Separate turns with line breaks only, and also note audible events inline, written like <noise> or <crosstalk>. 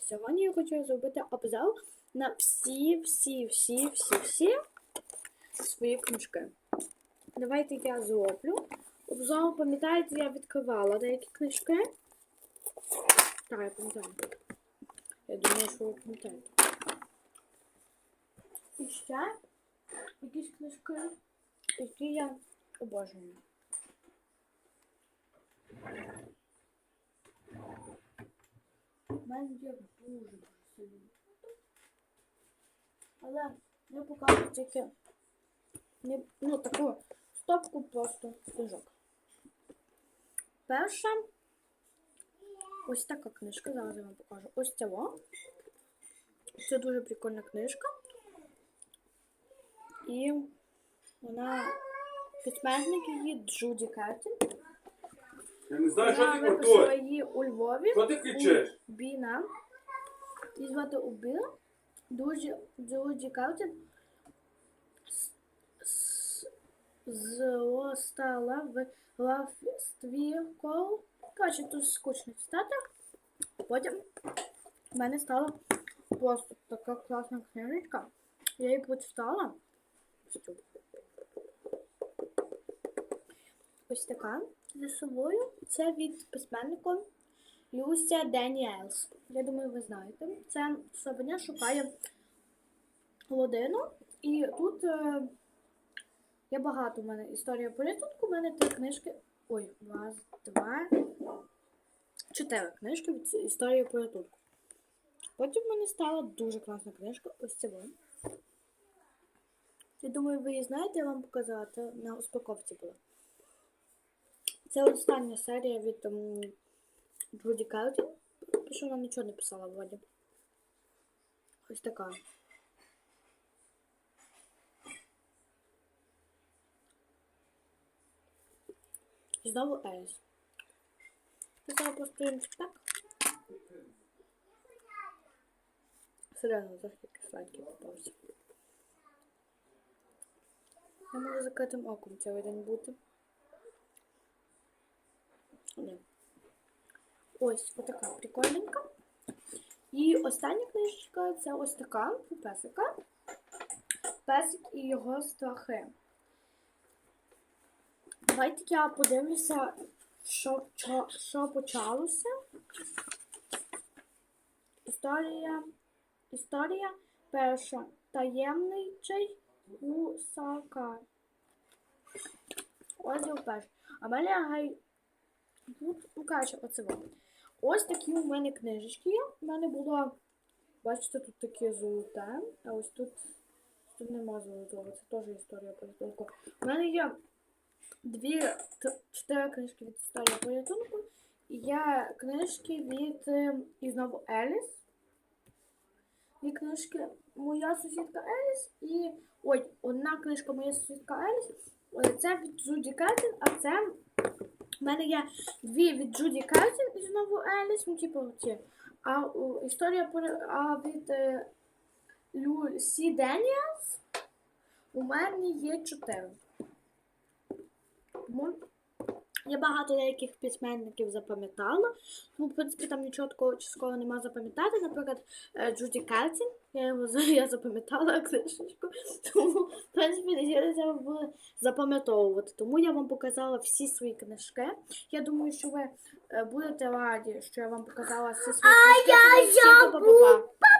Сьогодні я хочу зробити обзор на всі, всі, всі, всі, всі свої книжки. Давайте я зроблю. Обзор, пам'ятаєте, я відкривала деякі книжки. Так, я пам'ятаю. Я думаю, що ви пам'ятаєте. І ще якісь книжки, які я обожнюю. У мене є дуже сильно. Але я покажу тільки не, ну, таку стопку просто книжок. Перша ось така книжка, зараз я вам покажу. Ось цього. Це дуже прикольна книжка. І вона письменник її Джуді Кертін.
Я не знаю, що
Вона
ти
виписала
готуєш.
її у Львові.
Що ти кричиш?
У Біна. Її звати Убіна. Дуже, дуже Каутін зростала в главстві кол. Коротше, тут скучно читати. Потім в мене стала просто така класна книжечка. Я її прочитала. Ось така за. Це від письменника Люся Деніелс. Я думаю, ви знаєте. Це Савиня шукає Лодину. І тут е, є багато в мене історія порятунку. У мене три книжки. Ой, раз, два, чотири книжки від історії порятунку. Потім в мене стала дуже класна книжка. Ось ця. вон. Я думаю, ви її знаєте, я вам показала. Це на успаковці була. Це остання серія від ем, Джуді Каутін. Що вона нічого не писала вроді. Ось така. І знову Еліс. Писала просто їм так. Серйозно, завжди сладкий попався. Я можу закритим оком цілий день бути. Ні. Ось отака прикольненька. І остання книжечка це ось така у песика. Песик і його страхи. Давайте я подивлюся, що, що, що почалося. Історія. Історія перша. Таємничий гусака. Розділ перший. Амелія Гай Тут, ну, коротше, оце воно. Ось такі у мене книжечки є. У мене було, бачите, тут таке золоте, а ось тут, тут нема золотого, це теж історія порятунку. У мене є дві, чотири книжки від історії порятунку. І є книжки від е, і знову Еліс. Дві книжки Моя сусідка Еліс і. Ой, одна книжка Моя сусідка Еліс. Е, Це від Джуді Кеттін, а це у мене є дві від Джуді Картін і знову Еліс, ну типу ці. А у, історія а від е, Люсі Деніелс у мене є чотири. Я багато деяких письменників запам'ятала. Ну, в принципі, там нічого такого чіткого нема запам'ятати. Наприклад, е, Джуді Кертін. Я його <laughs> я запам'ятала <laughs> книжечку. Тому, в принципі, не треба було запам'ятовувати. Тому я вам показала всі свої книжки. Я думаю, що ви е, будете раді, що я вам показала всі свої книжки. Тому всім па-па-па.